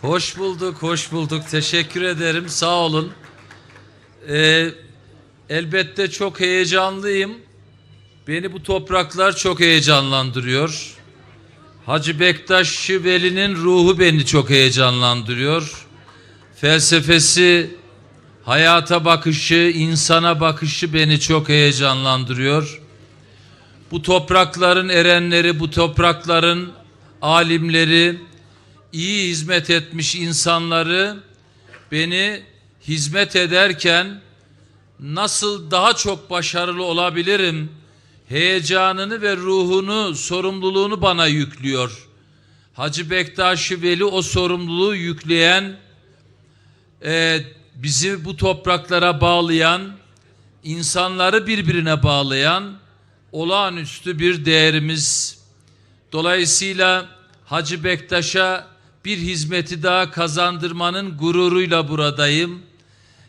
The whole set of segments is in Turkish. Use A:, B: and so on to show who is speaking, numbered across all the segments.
A: Hoş bulduk, hoş bulduk. Teşekkür ederim. Sağ olun. Ee, elbette çok heyecanlıyım. Beni bu topraklar çok heyecanlandırıyor. Hacı Bektaş Veli'nin ruhu beni çok heyecanlandırıyor. Felsefesi, hayata bakışı, insana bakışı beni çok heyecanlandırıyor. Bu toprakların erenleri, bu toprakların alimleri, iyi hizmet etmiş insanları beni hizmet ederken nasıl daha çok başarılı olabilirim heyecanını ve ruhunu, sorumluluğunu bana yüklüyor. Hacı Bektaş Veli o sorumluluğu yükleyen, e, bizi bu topraklara bağlayan, insanları birbirine bağlayan olağanüstü bir değerimiz. Dolayısıyla Hacı Bektaş'a bir hizmeti daha kazandırmanın gururuyla buradayım.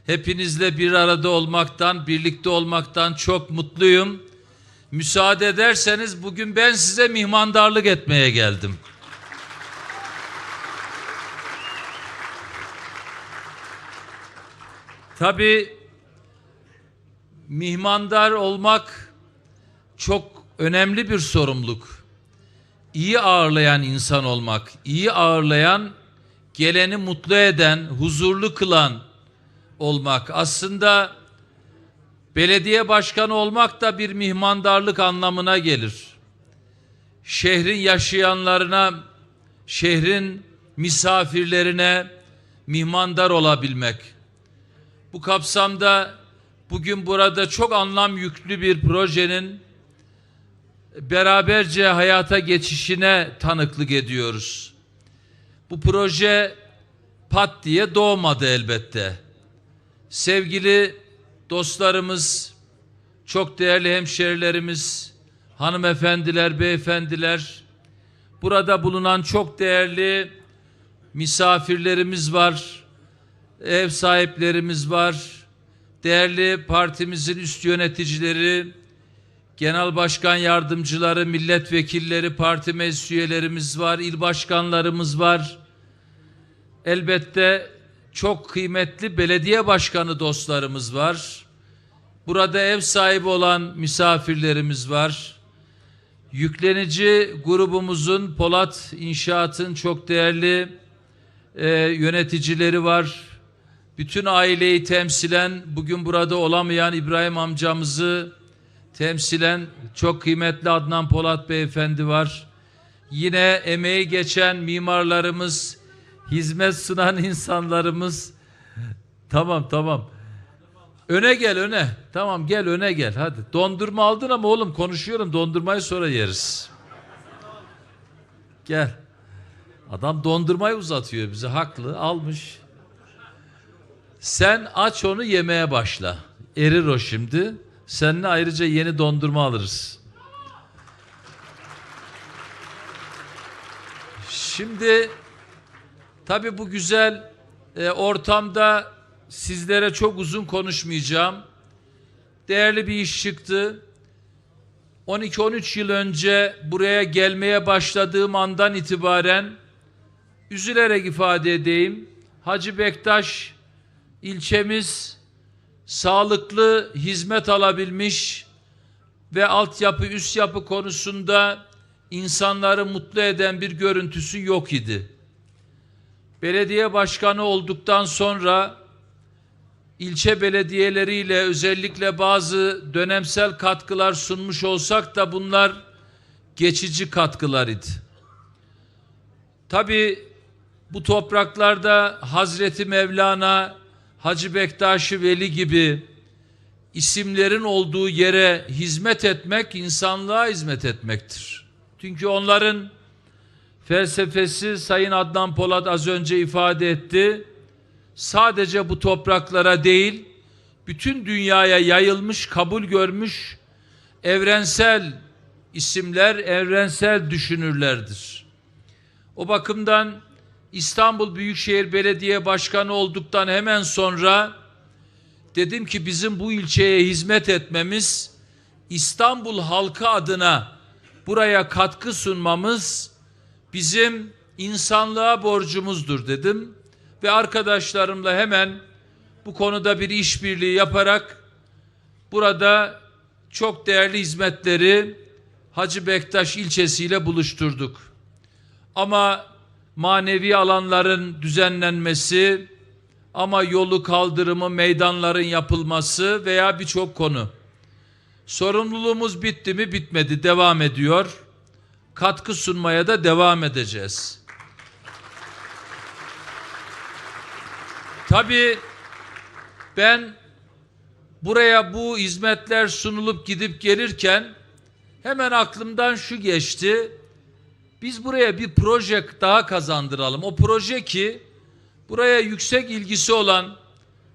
A: Hepinizle bir arada olmaktan, birlikte olmaktan çok mutluyum. Müsaade ederseniz bugün ben size mihmandarlık etmeye geldim. Tabii mihmandar olmak çok önemli bir sorumluluk. İyi ağırlayan insan olmak, iyi ağırlayan, geleni mutlu eden, huzurlu kılan olmak. Aslında belediye başkanı olmak da bir mihmandarlık anlamına gelir. Şehrin yaşayanlarına, şehrin misafirlerine mihmandar olabilmek. Bu kapsamda bugün burada çok anlam yüklü bir projenin beraberce hayata geçişine tanıklık ediyoruz. Bu proje pat diye doğmadı elbette. Sevgili dostlarımız, çok değerli hemşerilerimiz, hanımefendiler, beyefendiler, burada bulunan çok değerli misafirlerimiz var, ev sahiplerimiz var, değerli partimizin üst yöneticileri, genel başkan yardımcıları, milletvekilleri, parti meclis üyelerimiz var, il başkanlarımız var. Elbette çok kıymetli belediye başkanı dostlarımız var. Burada ev sahibi olan misafirlerimiz var. Yüklenici grubumuzun Polat İnşaat'ın çok değerli e, yöneticileri var. Bütün aileyi temsilen bugün burada olamayan İbrahim amcamızı temsilen çok kıymetli Adnan Polat beyefendi var. Yine emeği geçen mimarlarımız, hizmet sunan insanlarımız. Tamam tamam. Öne gel öne. Tamam gel öne gel hadi. Dondurma aldın ama oğlum konuşuyorum dondurmayı sonra yeriz. Gel. Adam dondurmayı uzatıyor bize haklı almış. Sen aç onu yemeye başla. Erir o şimdi. Seninle ayrıca yeni dondurma alırız. Şimdi tabii bu güzel e, ortamda sizlere çok uzun konuşmayacağım. Değerli bir iş çıktı. 12-13 yıl önce buraya gelmeye başladığım andan itibaren üzülerek ifade edeyim. Hacı Bektaş ilçemiz sağlıklı hizmet alabilmiş ve altyapı üst yapı konusunda insanları mutlu eden bir görüntüsü yok idi. Belediye başkanı olduktan sonra ilçe belediyeleriyle özellikle bazı dönemsel katkılar sunmuş olsak da bunlar geçici katkılar idi. Tabii bu topraklarda Hazreti Mevlana, Hacı Bektaş Veli gibi isimlerin olduğu yere hizmet etmek insanlığa hizmet etmektir. Çünkü onların felsefesi Sayın Adnan Polat az önce ifade etti. Sadece bu topraklara değil, bütün dünyaya yayılmış, kabul görmüş evrensel isimler, evrensel düşünürlerdir. O bakımdan İstanbul Büyükşehir Belediye Başkanı olduktan hemen sonra dedim ki bizim bu ilçeye hizmet etmemiz İstanbul halkı adına buraya katkı sunmamız bizim insanlığa borcumuzdur dedim ve arkadaşlarımla hemen bu konuda bir işbirliği yaparak burada çok değerli hizmetleri Hacı Bektaş ilçesiyle buluşturduk. Ama manevi alanların düzenlenmesi, ama yolu kaldırımı, meydanların yapılması veya birçok konu. Sorumluluğumuz bitti mi? Bitmedi. Devam ediyor. Katkı sunmaya da devam edeceğiz. Tabii ben buraya bu hizmetler sunulup gidip gelirken hemen aklımdan şu geçti. Biz buraya bir proje daha kazandıralım. O proje ki buraya yüksek ilgisi olan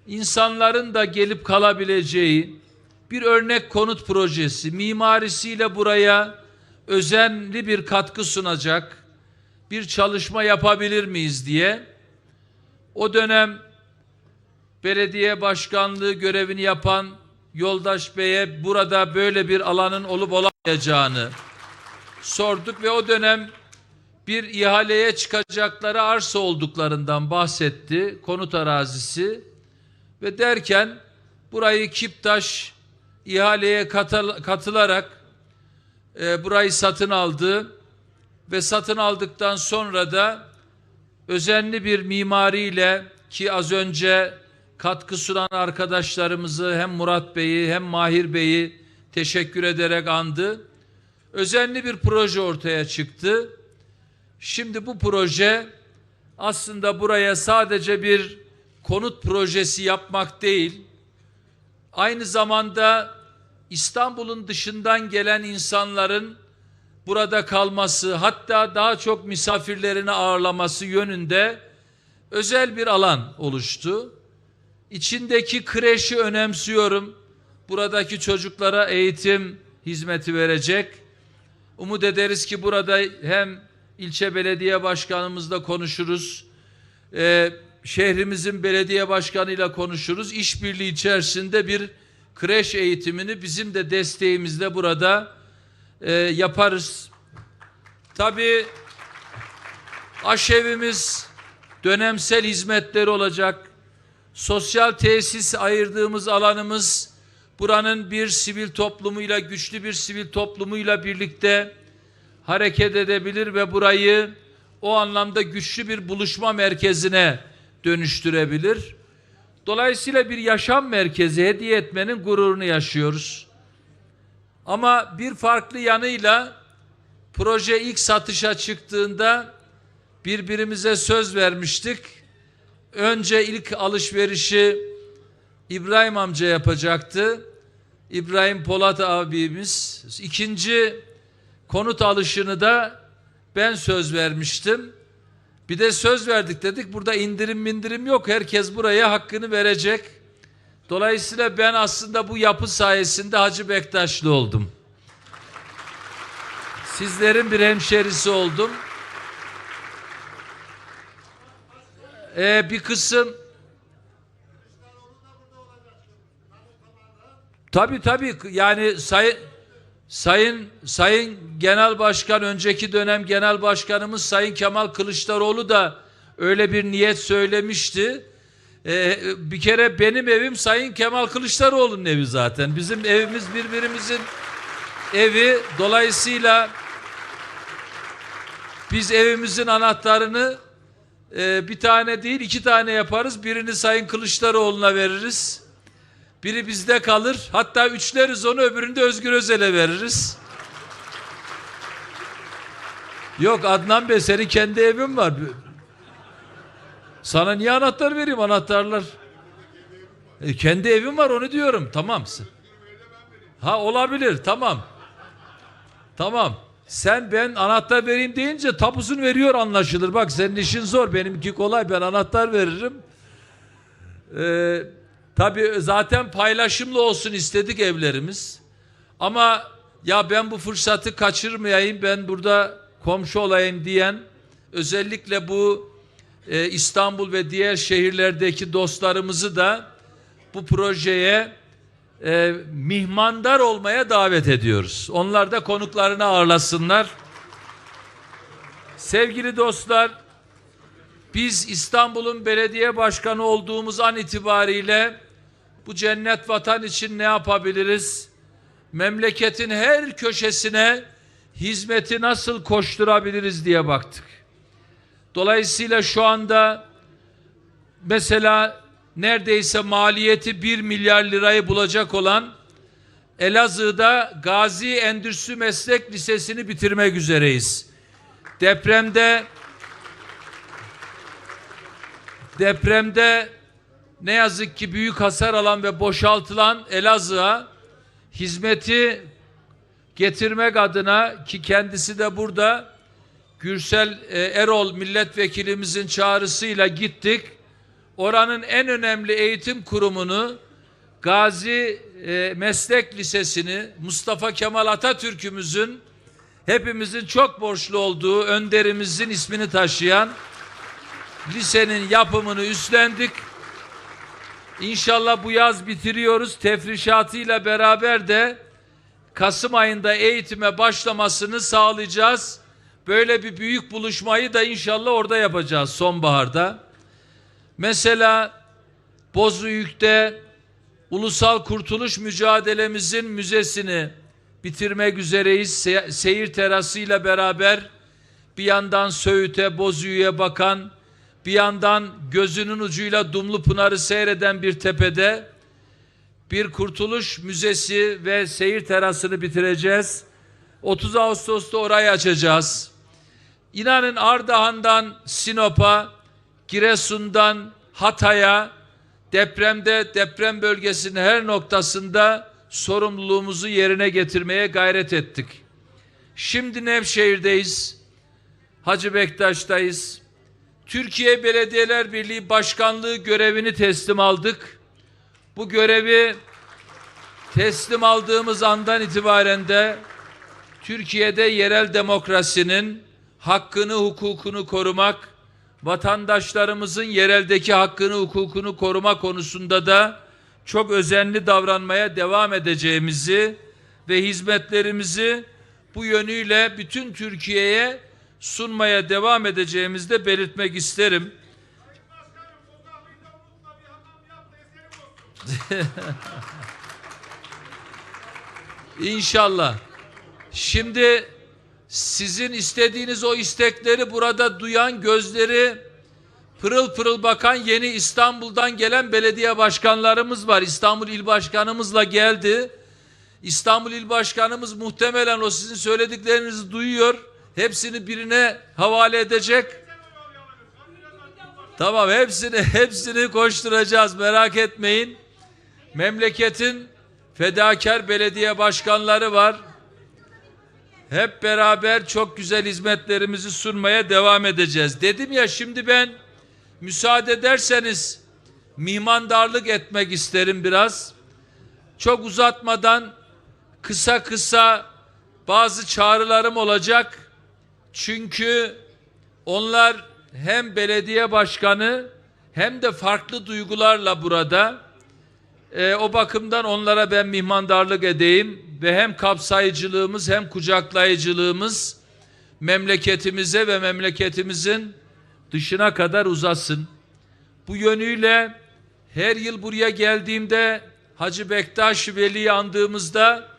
A: insanların da gelip kalabileceği bir örnek konut projesi mimarisiyle buraya özenli bir katkı sunacak bir çalışma yapabilir miyiz diye o dönem belediye başkanlığı görevini yapan Yoldaş Bey'e burada böyle bir alanın olup olamayacağını sorduk ve o dönem bir ihaleye çıkacakları arsa olduklarından bahsetti. Konut arazisi ve derken burayı Kiptaş ihaleye katıl- katılarak e, burayı satın aldı ve satın aldıktan sonra da özenli bir mimariyle ki az önce katkı sunan arkadaşlarımızı hem Murat Bey'i hem Mahir Bey'i teşekkür ederek andı. Özenli bir proje ortaya çıktı. Şimdi bu proje aslında buraya sadece bir konut projesi yapmak değil, aynı zamanda İstanbul'un dışından gelen insanların burada kalması, hatta daha çok misafirlerini ağırlaması yönünde özel bir alan oluştu. İçindeki kreşi önemsiyorum. Buradaki çocuklara eğitim hizmeti verecek. Umut ederiz ki burada hem ilçe belediye başkanımızla konuşuruz. Ee, şehrimizin belediye başkanıyla konuşuruz. İşbirliği içerisinde bir kreş eğitimini bizim de desteğimizle burada e, yaparız. Tabii aşevimiz dönemsel hizmetleri olacak. Sosyal tesis ayırdığımız alanımız buranın bir sivil toplumuyla güçlü bir sivil toplumuyla birlikte hareket edebilir ve burayı o anlamda güçlü bir buluşma merkezine dönüştürebilir. Dolayısıyla bir yaşam merkezi hediye etmenin gururunu yaşıyoruz. Ama bir farklı yanıyla proje ilk satışa çıktığında birbirimize söz vermiştik. Önce ilk alışverişi İbrahim amca yapacaktı. İbrahim Polat abimiz. İkinci konut alışını da ben söz vermiştim. Bir de söz verdik dedik. Burada indirim mindirim yok. Herkes buraya hakkını verecek. Dolayısıyla ben aslında bu yapı sayesinde Hacı Bektaşlı oldum. Sizlerin bir hemşerisi oldum. Ee, bir kısım Tabii tabii yani sayın Sayın Sayın Genel Başkan önceki dönem Genel Başkanımız Sayın Kemal Kılıçdaroğlu da öyle bir niyet söylemişti. Ee, bir kere benim evim Sayın Kemal Kılıçdaroğlu'nun evi zaten. Bizim evimiz birbirimizin evi. Dolayısıyla biz evimizin anahtarını e, bir tane değil iki tane yaparız. Birini Sayın Kılıçdaroğlu'na veririz. Biri bizde kalır. Hatta üçleriz onu öbürünü de Özgür Özel'e veririz. Yok Adnan Bey senin kendi evin var. Sana niye anahtar vereyim anahtarlar? E, kendi evim var onu diyorum. Tamam. Ha olabilir tamam. Tamam. Sen ben anahtar vereyim deyince tapusunu veriyor anlaşılır. Bak senin işin zor. Benimki kolay. Ben anahtar veririm. Eee Tabii zaten paylaşımlı olsun istedik evlerimiz. Ama ya ben bu fırsatı kaçırmayayım, ben burada komşu olayım diyen özellikle bu e, İstanbul ve diğer şehirlerdeki dostlarımızı da bu projeye e, mihmandar olmaya davet ediyoruz. Onlar da konuklarını ağırlasınlar. Sevgili dostlar, biz İstanbul'un belediye başkanı olduğumuz an itibariyle bu cennet vatan için ne yapabiliriz? Memleketin her köşesine hizmeti nasıl koşturabiliriz diye baktık. Dolayısıyla şu anda mesela neredeyse maliyeti 1 milyar lirayı bulacak olan Elazığ'da Gazi Endüstri Meslek Lisesi'ni bitirmek üzereyiz. Depremde depremde ne yazık ki büyük hasar alan ve boşaltılan Elazığ'a hizmeti getirmek adına ki kendisi de burada Gürsel e, Erol milletvekilimizin çağrısıyla gittik. Oranın en önemli eğitim kurumunu Gazi e, Meslek Lisesi'ni Mustafa Kemal Atatürk'ümüzün hepimizin çok borçlu olduğu önderimizin ismini taşıyan lisenin yapımını üstlendik. İnşallah bu yaz bitiriyoruz. Tefrişatıyla beraber de Kasım ayında eğitime başlamasını sağlayacağız. Böyle bir büyük buluşmayı da inşallah orada yapacağız sonbaharda. Mesela Bozüyük'te Ulusal Kurtuluş Mücadelemizin müzesini bitirmek üzereyiz. Se- seyir terasıyla beraber bir yandan Söğüt'e, Bozüyük'e bakan, bir yandan gözünün ucuyla Dumlu Pınar'ı seyreden bir tepede bir kurtuluş müzesi ve seyir terasını bitireceğiz. 30 Ağustos'ta orayı açacağız. İnanın Ardahan'dan Sinop'a, Giresun'dan Hatay'a, depremde deprem bölgesinin her noktasında sorumluluğumuzu yerine getirmeye gayret ettik. Şimdi Nevşehir'deyiz. Hacı Bektaş'tayız. Türkiye Belediyeler Birliği Başkanlığı görevini teslim aldık. Bu görevi teslim aldığımız andan itibaren de Türkiye'de yerel demokrasinin hakkını, hukukunu korumak, vatandaşlarımızın yereldeki hakkını, hukukunu koruma konusunda da çok özenli davranmaya devam edeceğimizi ve hizmetlerimizi bu yönüyle bütün Türkiye'ye sunmaya devam edeceğimizi de belirtmek isterim. İnşallah. Şimdi sizin istediğiniz o istekleri burada duyan gözleri pırıl pırıl bakan yeni İstanbul'dan gelen belediye başkanlarımız var. İstanbul İl Başkanımızla geldi. İstanbul İl Başkanımız muhtemelen o sizin söylediklerinizi duyuyor. Hepsini birine havale edecek. Tamam hepsini hepsini koşturacağız merak etmeyin. Memleketin fedakar belediye başkanları var. Hep beraber çok güzel hizmetlerimizi sunmaya devam edeceğiz. Dedim ya şimdi ben müsaade ederseniz mihmandarlık etmek isterim biraz. Çok uzatmadan kısa kısa bazı çağrılarım olacak. Çünkü onlar hem belediye başkanı hem de farklı duygularla burada. Ee, o bakımdan onlara ben mihmandarlık edeyim ve hem kapsayıcılığımız hem kucaklayıcılığımız memleketimize ve memleketimizin dışına kadar uzasın. Bu yönüyle her yıl buraya geldiğimde Hacı Bektaş Veli'yi andığımızda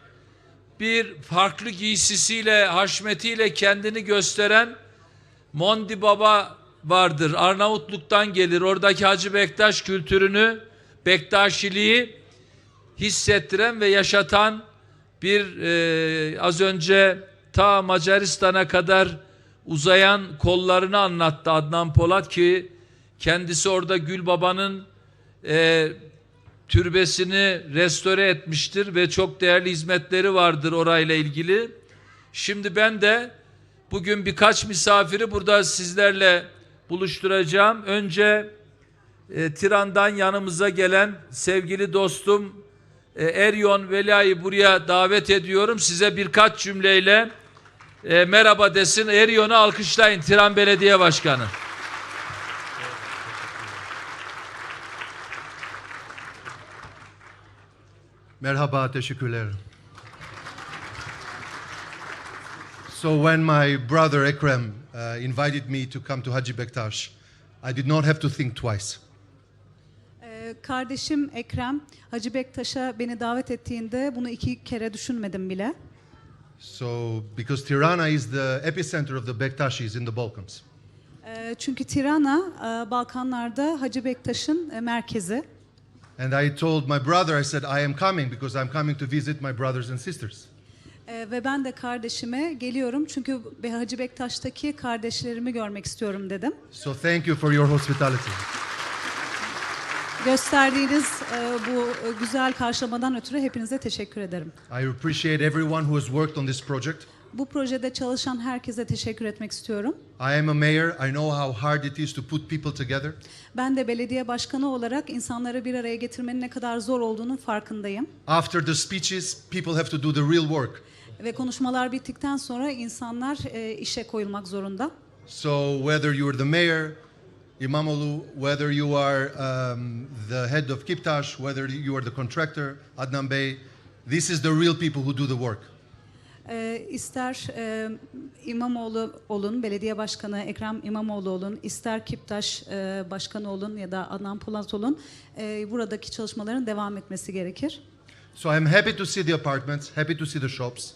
A: bir farklı giysisiyle, haşmetiyle kendini gösteren Mondi Baba vardır. Arnavutluk'tan gelir. Oradaki Hacı Bektaş kültürünü, Bektaşiliği hissettiren ve yaşatan bir e, az önce ta Macaristan'a kadar uzayan kollarını anlattı Adnan Polat ki kendisi orada Gül Baba'nın e, türbesini restore etmiştir ve çok değerli hizmetleri vardır orayla ilgili. Şimdi ben de bugün birkaç misafiri burada sizlerle buluşturacağım. Önce e, Tiran'dan yanımıza gelen sevgili dostum e, Eryon Velia'yı buraya davet ediyorum. Size birkaç cümleyle e, merhaba desin. Eryon'u alkışlayın Tiran Belediye Başkanı.
B: Merhaba, teşekkürler. So when my brother Ekrem uh, invited me to come to Haji Bektash, I did not have to think twice.
C: Ee, Kardeşim Ekrem Hacı Bektaş'a beni davet ettiğinde bunu iki kere düşünmedim bile.
B: So because Tirana is the epicenter of the Bektashis in the Balkans.
C: Ee, Çünkü Tirana e, Balkanlarda Hacı Bektaş'ın e, merkezi.
B: And I told my brother, I said, I am coming because I'm coming to visit my brothers and sisters.
C: Ee, Ve ben de kardeşime geliyorum çünkü Be- Hacı Bektaş'taki kardeşlerimi görmek istiyorum dedim.
B: So thank you for your hospitality.
C: Gösterdiğiniz e, bu e, güzel karşılamadan ötürü hepinize teşekkür ederim.
B: I appreciate everyone who has worked on this project.
C: Bu projede çalışan herkese teşekkür etmek istiyorum.
B: I am a mayor. I know how hard it is to put people together.
C: Ben de belediye başkanı olarak insanları bir araya getirmenin ne kadar zor olduğunun farkındayım.
B: After the speeches, people have to do the real work.
C: Ve konuşmalar bittikten sonra insanlar e, işe koyulmak zorunda.
B: So whether you're the mayor, Imamoglu, whether you are um, the head of Kiptash, whether you are the contractor, Adnan Bey, this is the real people who do the work.
C: E, ister e, İmamoğlu olun, belediye başkanı Ekrem İmamoğlu olun, ister Kiptaş e, başkanı olun ya da Adnan Polat olun, e, buradaki çalışmaların devam etmesi gerekir.
B: So I'm happy to see the apartments, happy to see the shops.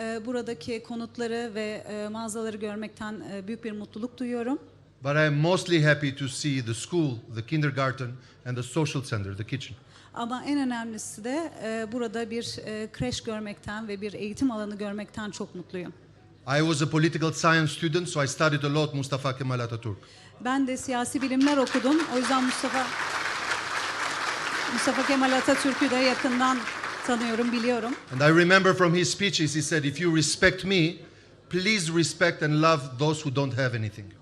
C: E, buradaki konutları ve e, mağazaları görmekten e, büyük bir mutluluk duyuyorum.
B: But I'm mostly happy to see the school, the kindergarten, and the social center, the kitchen.
C: Ama en önemlisi de e, burada bir e, kreş görmekten ve bir eğitim alanı görmekten çok mutluyum.
B: I was a political science student, so I studied a lot Mustafa Kemal Atatürk.
C: Ben de siyasi bilimler okudum. O yüzden Mustafa Mustafa Kemal Atatürk'ü de yakından tanıyorum, biliyorum.
B: And I remember from his speeches, he said, If you respect me, please respect and love those who don't have anything.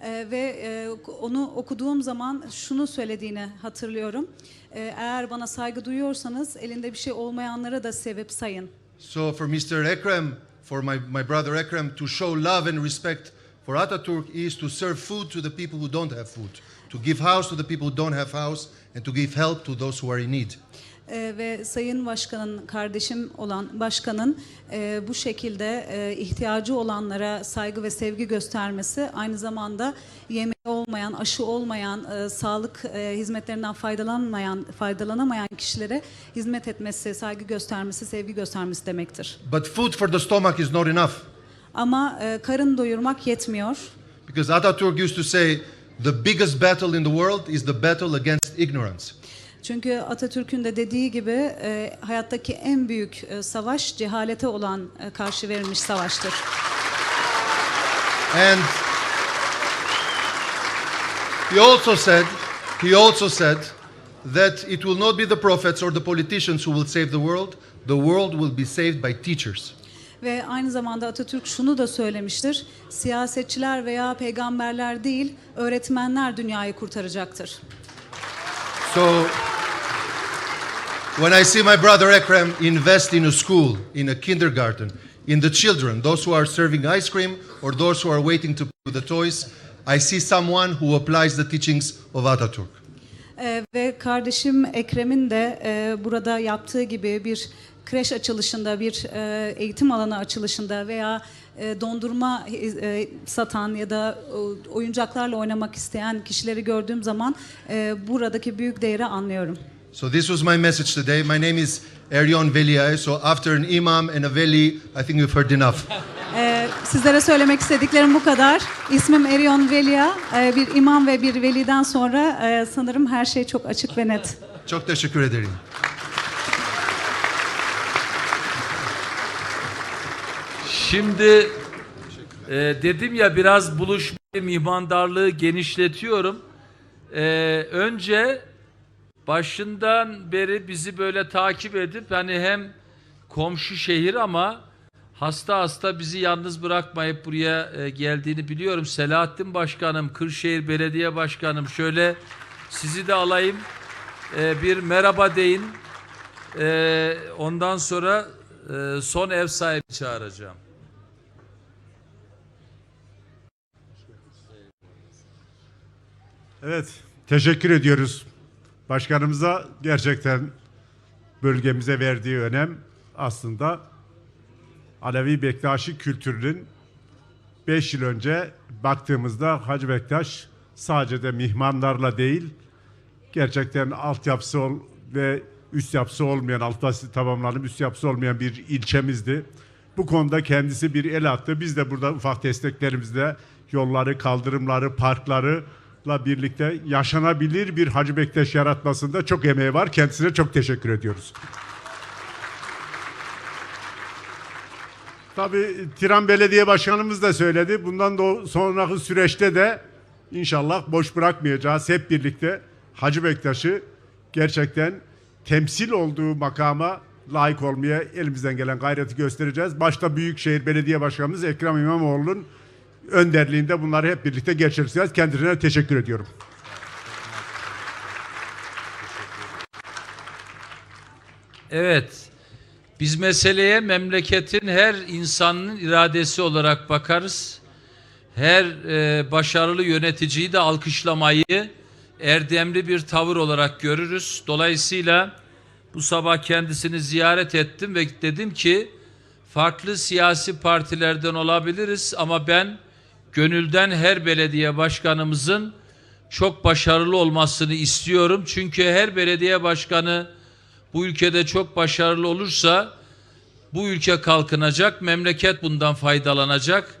C: Ee, ve e, onu okuduğum zaman şunu söylediğini hatırlıyorum. Ee, eğer bana saygı duyuyorsanız elinde bir şey olmayanlara da sevip sayın.
B: So for Mr. Ekrem, for my, my brother Ekrem, to show love and respect for Atatürk is to serve food to the people who don't have food, to give house to the people who don't have house, and to give help to those who are in need.
C: Ee, ve Sayın Başkan'ın kardeşim olan başkanın e, bu şekilde e, ihtiyacı olanlara saygı ve sevgi göstermesi aynı zamanda yemeği olmayan, aşı olmayan, e, sağlık e, hizmetlerinden faydalanmayan, faydalanamayan kişilere hizmet etmesi, saygı göstermesi, sevgi göstermesi demektir.
B: But food for the stomach is not enough.
C: Ama e, karın doyurmak yetmiyor.
B: Because Atatürk used to say, the biggest battle in the world is the battle against ignorance.
C: Çünkü Atatürk'ün de dediği gibi e, hayattaki en büyük e, savaş cehalete olan e, karşı verilmiş savaştır.
B: And he also said, he also said that it will not be the prophets or the politicians who will save the world. The world will be saved by teachers.
C: Ve aynı zamanda Atatürk şunu da söylemiştir. Siyasetçiler veya peygamberler değil, öğretmenler dünyayı kurtaracaktır.
B: So when I see my brother Ekrem invest in a school, in a kindergarten, in the children, those who are serving ice cream or those who are waiting to put the toys, I see someone who applies the teachings of Atatürk.
C: Ee, ve kardeşim Ekrem'in de e, burada yaptığı gibi bir kreş açılışında, bir e, eğitim alanı açılışında veya e, dondurma e, satan ya da e, oyuncaklarla oynamak isteyen kişileri gördüğüm zaman e, buradaki büyük değeri anlıyorum.
B: So this was my message today. My name is Eryon Veliay. So after an imam and a veli, I think you've heard enough.
C: Ee, sizlere söylemek istediklerim bu kadar. İsmim Erion Velia. Ee, bir imam ve bir veliden sonra e, sanırım her şey çok açık ve net.
B: Çok teşekkür ederim.
A: Şimdi e, dedim ya biraz buluşmayı, mimandarlığı genişletiyorum. E, önce başından beri bizi böyle takip edip hani hem komşu şehir ama hasta hasta bizi yalnız bırakmayıp buraya e, geldiğini biliyorum. Selahattin Başkanım, Kırşehir Belediye Başkanım şöyle sizi de alayım. E, bir merhaba deyin. E, ondan sonra son ev sahibi çağıracağım.
D: Evet, teşekkür ediyoruz başkanımıza. Gerçekten bölgemize verdiği önem aslında Alevi Bektaşi kültürünün 5 yıl önce baktığımızda Hacı Bektaş sadece de mihmanlarla değil, gerçekten altyapısı ol ve üst yapısı olmayan, altyapısı tamamlanıp üst yapısı olmayan bir ilçemizdi. Bu konuda kendisi bir el attı. Biz de burada ufak desteklerimizle yolları, kaldırımları, parklarıyla birlikte yaşanabilir bir Hacı Bektaş yaratmasında çok emeği var. Kendisine çok teşekkür ediyoruz. Tabii Tiran Belediye Başkanımız da söyledi. Bundan da sonraki süreçte de inşallah boş bırakmayacağız. Hep birlikte Hacı Bektaş'ı gerçekten temsil olduğu makama layık olmaya elimizden gelen gayreti göstereceğiz. Başta Büyükşehir Belediye Başkanımız Ekrem İmamoğlu'nun önderliğinde bunları hep birlikte gerçekleştireceğiz. Kendisine teşekkür ediyorum.
A: Evet. Biz meseleye memleketin her insanın iradesi olarak bakarız. Her e, başarılı yöneticiyi de alkışlamayı erdemli bir tavır olarak görürüz. Dolayısıyla bu sabah kendisini ziyaret ettim ve dedim ki farklı siyasi partilerden olabiliriz ama ben gönülden her belediye başkanımızın çok başarılı olmasını istiyorum. Çünkü her belediye başkanı bu ülkede çok başarılı olursa bu ülke kalkınacak, memleket bundan faydalanacak.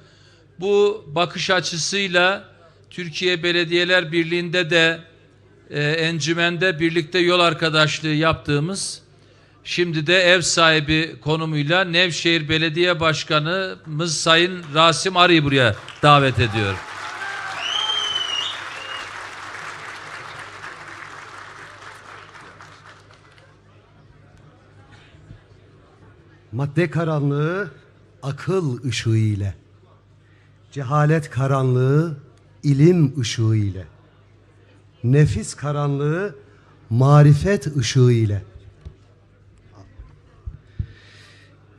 A: Bu bakış açısıyla Türkiye Belediyeler Birliği'nde de e, encümende birlikte yol arkadaşlığı yaptığımız şimdi de ev sahibi konumuyla Nevşehir Belediye Başkanımız Sayın Rasim Arı'yı buraya davet ediyorum.
E: Madde karanlığı akıl ışığı ile. Cehalet karanlığı ilim ışığı ile. Nefis karanlığı marifet ışığı ile.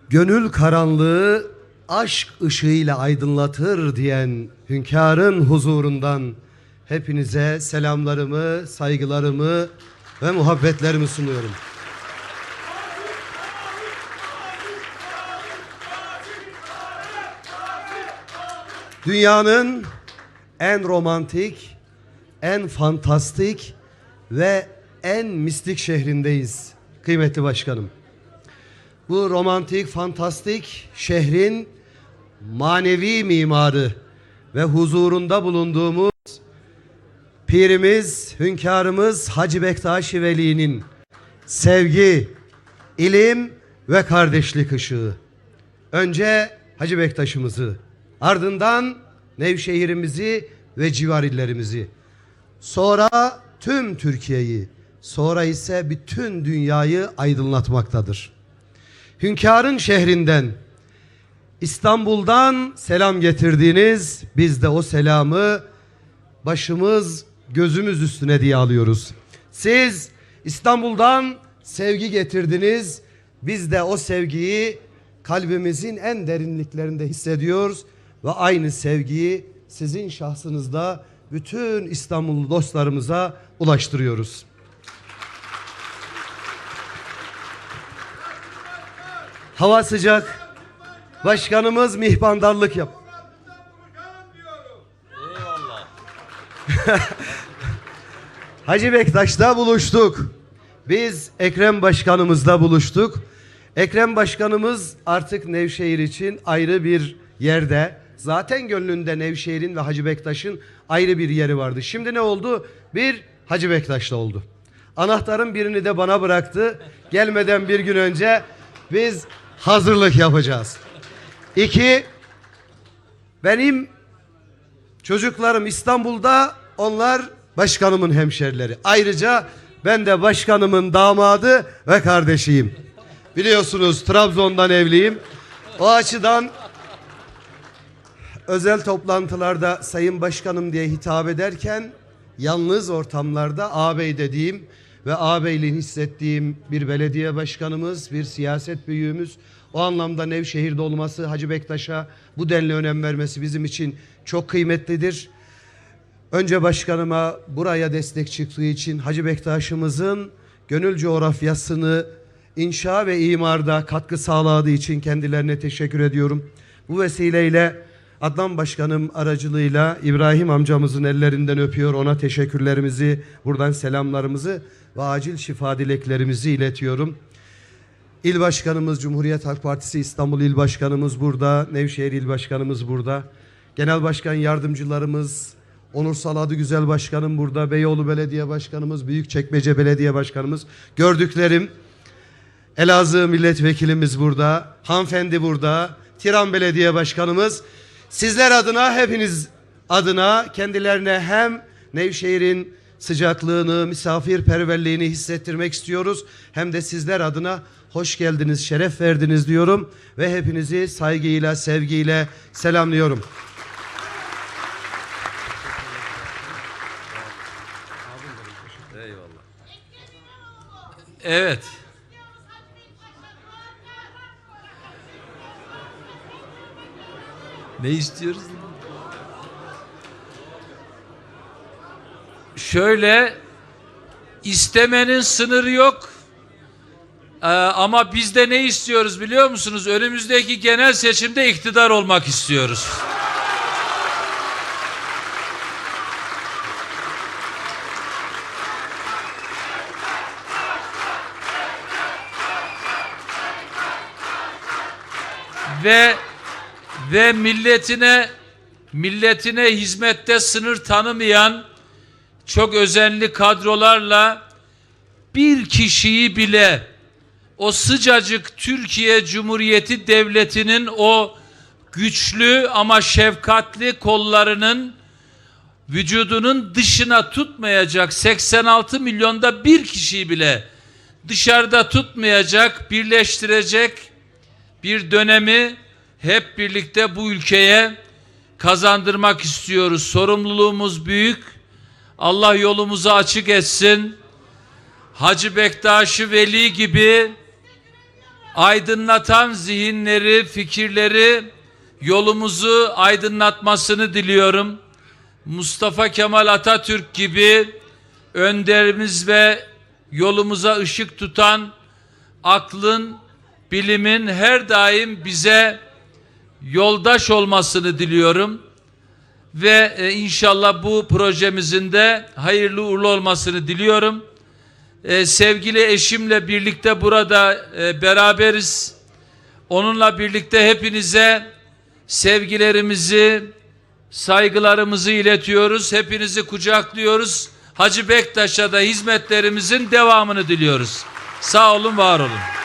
E: Gönül karanlığı aşk ışığıyla aydınlatır diyen hünkârın huzurundan hepinize selamlarımı, saygılarımı ve muhabbetlerimi sunuyorum. Dünyanın en romantik, en fantastik ve en mistik şehrindeyiz kıymetli başkanım. Bu romantik, fantastik şehrin manevi mimarı ve huzurunda bulunduğumuz pirimiz, hünkârımız Hacı Bektaşi Veli'nin sevgi, ilim ve kardeşlik ışığı. Önce Hacı Bektaş'ımızı, ardından Nevşehir'imizi ve civar illerimizi, sonra tüm Türkiye'yi, sonra ise bütün dünyayı aydınlatmaktadır. Hünkârın şehrinden, İstanbul'dan selam getirdiniz. Biz de o selamı başımız gözümüz üstüne diye alıyoruz. Siz İstanbul'dan sevgi getirdiniz. Biz de o sevgiyi kalbimizin en derinliklerinde hissediyoruz ve aynı sevgiyi sizin şahsınızda bütün İstanbullu dostlarımıza ulaştırıyoruz. Hava sıcak. Başkanımız mihmandarlık yap. Hacı Bektaş'ta buluştuk. Biz Ekrem Başkanımızla buluştuk. Ekrem Başkanımız artık Nevşehir için ayrı bir yerde. Zaten gönlünde Nevşehir'in ve Hacı Bektaş'ın ayrı bir yeri vardı. Şimdi ne oldu? Bir Hacı Bektaş'ta oldu. Anahtarın birini de bana bıraktı. Gelmeden bir gün önce biz hazırlık yapacağız. İki, benim çocuklarım İstanbul'da onlar başkanımın hemşerileri. Ayrıca ben de başkanımın damadı ve kardeşiyim. Biliyorsunuz Trabzon'dan evliyim. O açıdan özel toplantılarda sayın başkanım diye hitap ederken yalnız ortamlarda ağabey dediğim ve ağabeyliğini hissettiğim bir belediye başkanımız, bir siyaset büyüğümüz o anlamda Nevşehir'de olması Hacı Bektaş'a bu denli önem vermesi bizim için çok kıymetlidir. Önce başkanıma buraya destek çıktığı için Hacı Bektaş'ımızın gönül coğrafyasını inşa ve imarda katkı sağladığı için kendilerine teşekkür ediyorum. Bu vesileyle Adnan Başkanım aracılığıyla İbrahim amcamızın ellerinden öpüyor. Ona teşekkürlerimizi, buradan selamlarımızı ve acil şifa dileklerimizi iletiyorum. İl Başkanımız, Cumhuriyet Halk Partisi İstanbul İl Başkanımız burada, Nevşehir İl Başkanımız burada. Genel Başkan Yardımcılarımız, Onur Saladı Güzel Başkanım burada, Beyoğlu Belediye Başkanımız, Büyükçekmece Belediye Başkanımız. Gördüklerim, Elazığ Milletvekilimiz burada, hanımefendi burada, Tiran Belediye Başkanımız. Sizler adına, hepiniz adına kendilerine hem Nevşehir'in sıcaklığını, misafirperverliğini hissettirmek istiyoruz. Hem de sizler adına hoş geldiniz, şeref verdiniz diyorum. Ve hepinizi saygıyla, sevgiyle selamlıyorum.
A: Evet. Ne istiyoruz? Şöyle istemenin sınırı yok. Ee, ama biz de ne istiyoruz biliyor musunuz? Önümüzdeki genel seçimde iktidar olmak istiyoruz. ve ve milletine milletine hizmette sınır tanımayan çok özenli kadrolarla bir kişiyi bile o sıcacık Türkiye Cumhuriyeti Devleti'nin o güçlü ama şefkatli kollarının vücudunun dışına tutmayacak 86 milyonda bir kişiyi bile dışarıda tutmayacak, birleştirecek bir dönemi hep birlikte bu ülkeye kazandırmak istiyoruz. Sorumluluğumuz büyük. Allah yolumuzu açık etsin. Hacı Bektaş-ı Veli gibi aydınlatan zihinleri, fikirleri yolumuzu aydınlatmasını diliyorum. Mustafa Kemal Atatürk gibi önderimiz ve yolumuza ışık tutan aklın, bilimin her daim bize yoldaş olmasını diliyorum. Ve e, inşallah bu projemizin de hayırlı uğurlu olmasını diliyorum. E, sevgili eşimle birlikte burada e, beraberiz. Onunla birlikte hepinize sevgilerimizi, saygılarımızı iletiyoruz. Hepinizi kucaklıyoruz. Hacı Bektaş'a da hizmetlerimizin devamını diliyoruz. Sağ olun, var olun.